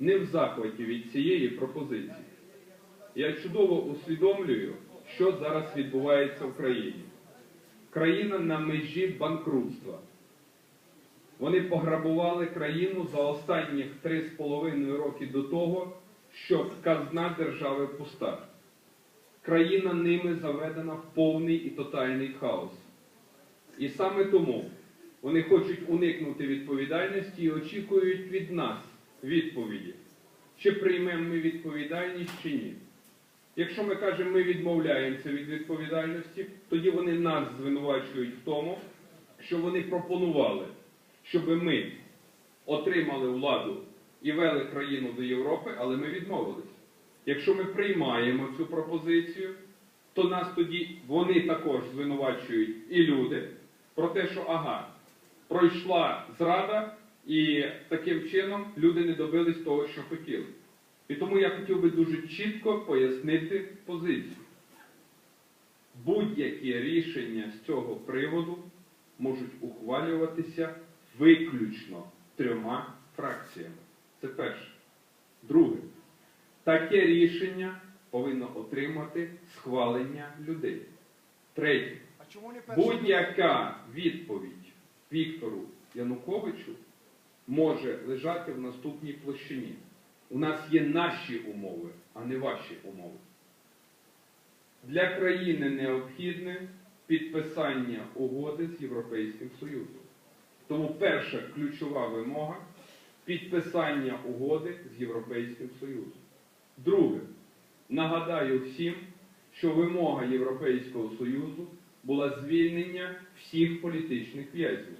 не в захваті від цієї пропозиції. Я чудово усвідомлюю, що зараз відбувається в країні. Країна на межі банкрутства. Вони пограбували країну за останніх три з половиною роки до того, що казна держави пуста. Країна ними заведена в повний і тотальний хаос. І саме тому вони хочуть уникнути відповідальності і очікують від нас відповіді, чи приймемо ми відповідальність чи ні. Якщо ми кажемо, ми відмовляємося від відповідальності, тоді вони нас звинувачують в тому, що вони пропонували, щоб ми отримали владу і вели країну до Європи, але ми відмовились. Якщо ми приймаємо цю пропозицію, то нас тоді вони також звинувачують і люди про те, що ага, пройшла зрада, і таким чином люди не добились того, що хотіли. І тому я хотів би дуже чітко пояснити позицію. Будь-які рішення з цього приводу можуть ухвалюватися виключно трьома фракціями. Це перше. Друге. Таке рішення повинно отримати схвалення людей. Третє. Будь-яка відповідь Віктору Януковичу може лежати в наступній площині. У нас є наші умови, а не ваші умови. Для країни необхідне підписання угоди з Європейським Союзом. Тому перша ключова вимога підписання угоди з Європейським Союзом. Друге, нагадаю всім, що вимога Європейського Союзу була звільнення всіх політичних в'язнів.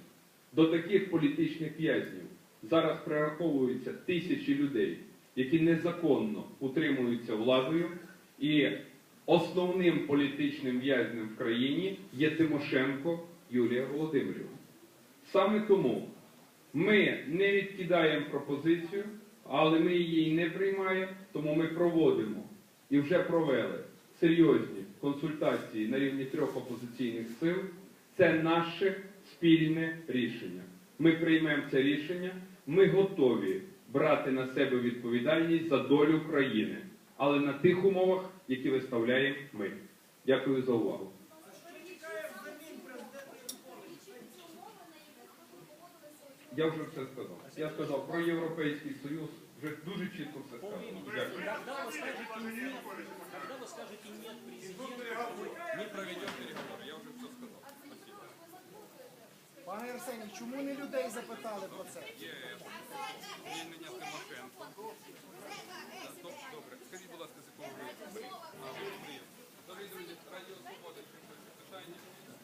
До таких політичних в'язнів зараз прираховуються тисячі людей, які незаконно утримуються владою, і основним політичним в'язнем в країні є Тимошенко Юлія Володимирівна. Саме тому ми не відкидаємо пропозицію, але ми її не приймаємо, тому ми проводимо і вже провели серйозні консультації на рівні трьох опозиційних сил. Це наше спільне рішення. Ми приймемо це рішення, ми готові брати на себе відповідальність за долю країни, але на тих умовах, які виставляємо ми. Дякую за увагу. Я вже все сказав. Я сказав про Європейський Союз, вже дуже чітко все сказав. Дякую. Когда вы скажете нет, когда вы скажете нет президенту, Ми проведемо переговори, я вже все сказав. Пане Арсеній, чому не людей запитали про це? Звільнення Тимошенко. Добре. Скажіть, будь ласка, з якого ви. Дорогі друзі, Радіо Свобода, питання,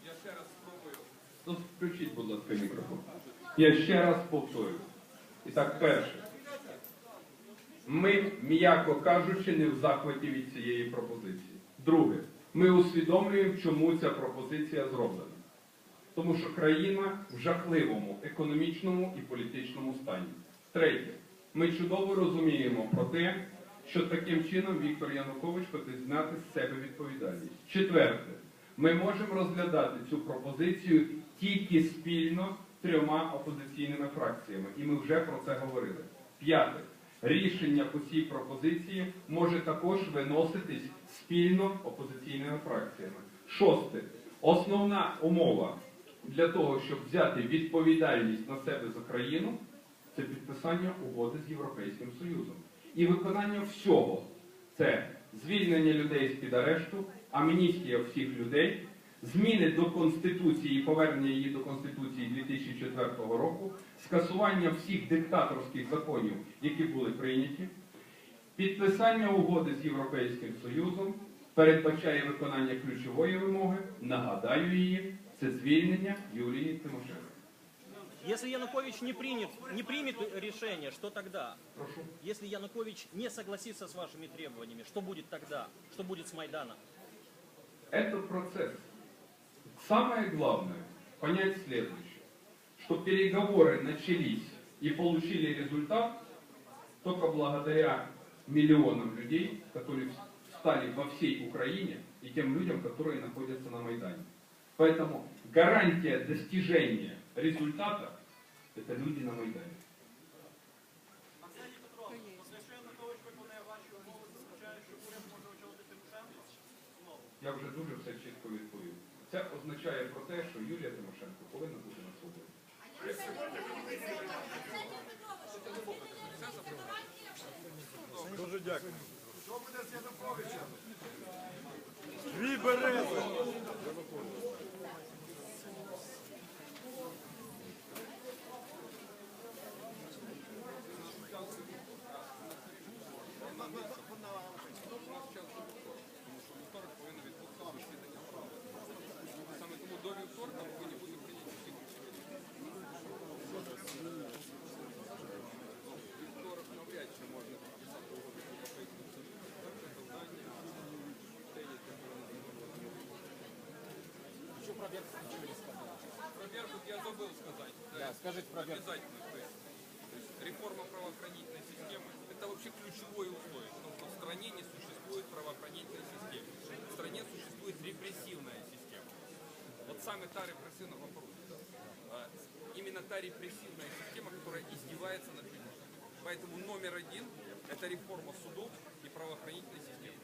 я ще раз спробую. Ну, включіть, будь ласка, мікрофон. Я ще раз повторю. І так, перше. Ми, м'яко кажучи, не в захваті від цієї пропозиції. Друге, ми усвідомлюємо, чому ця пропозиція зроблена. Тому що країна в жахливому економічному і політичному стані. Третє, ми чудово розуміємо про те, що таким чином Віктор Янукович хоче зняти з себе відповідальність. Четверте, ми можемо розглядати цю пропозицію тільки спільно з трьома опозиційними фракціями, і ми вже про це говорили. П'яте. Рішення по цій пропозиції може також виноситись спільно опозиційними фракціями. Шосте. Основна умова для того, щоб взяти відповідальність на себе за країну, це підписання угоди з Європейським Союзом. І виконання всього це звільнення людей з-під арешту, амністія всіх людей, зміни до Конституції і повернення її до Конституції 2004 року, скасування всіх диктаторських законів, які були прийняті, підписання угоди з Європейським Союзом передбачає виконання ключової вимоги, нагадаю її, це звільнення Юлії Тимошенко. если Янукович не примет, не примет решение, что тогда? Прошу. Если Янукович не согласится с вашими требованиями, что будет тогда? Что будет с Майданом? Это процесс. Самое главное понять следующее, что переговоры начались и получили результат только благодаря миллионам людей, которые встали во всей Украине и тем людям, которые находятся на Майдане. Поэтому гарантия достижения результата – это люди на Майдане. Я вже дуже все чітко відповів. Це означає про те, що Юлія Тимошенко повинна бути на свободі. Дуже дякую. Дві берези. Про Беркут ничего не сказали. Про я забыл сказать. Да, скажите про Беркут. Обязательно. То есть, то есть реформа правоохранительной системы – это вообще ключевое условие, потому что в стране не существует правоохранительной системы. В стране существует репрессивная система. Вот самый та репрессивный вопрос. А, Именно та репрессивная система, которая издевается над людьми. Поэтому номер один – это реформа судов и правоохранительной системы.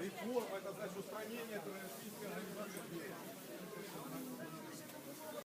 Реформа, это значит устранение Российской организации.